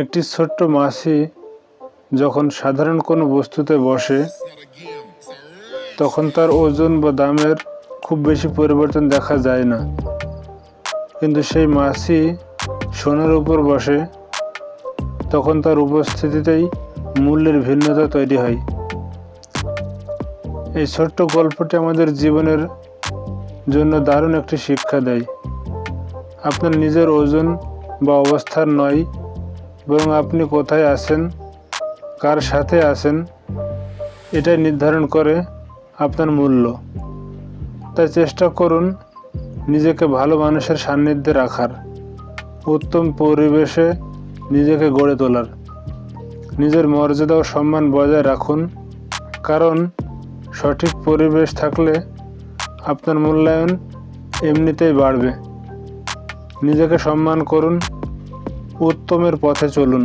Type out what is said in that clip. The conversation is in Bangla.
একটি ছোট্ট মাছি যখন সাধারণ কোনো বস্তুতে বসে, তখন তার ওজন বা দামের খুব বেশি পরিবর্তন দেখা যায় না। কিন্তু সেই মাছি সোনার উপর বসে, তখন তার উপস্থিতিতেই মূল্যের ভিন্নতা তৈরি হয়। এই ছোট্ট গল্পটি আমাদের জীবনের জন্য দারুণ একটি শিক্ষা দেয়। আপনার নিজের ওজন বা অবস্থার নয় বরং আপনি কোথায় আছেন, কার সাথে আছেন, এটাই নির্ধারণ করে আপনার মূল্য। তাই চেষ্টা করুন নিজেকে ভালো মানুষের সান্নিধ্যে রাখার, উত্তম পরিবেশে নিজেকে গড়ে তোলার। নিজের মর্যাদা ও সম্মান বজায় রাখুন, কারণ সঠিক পরিবেশ থাকলে আপনার মূল্যায়ন এমনিতেই বাড়বে। নিজেকে সম্মান করুন উত্তমের পথে চলুন।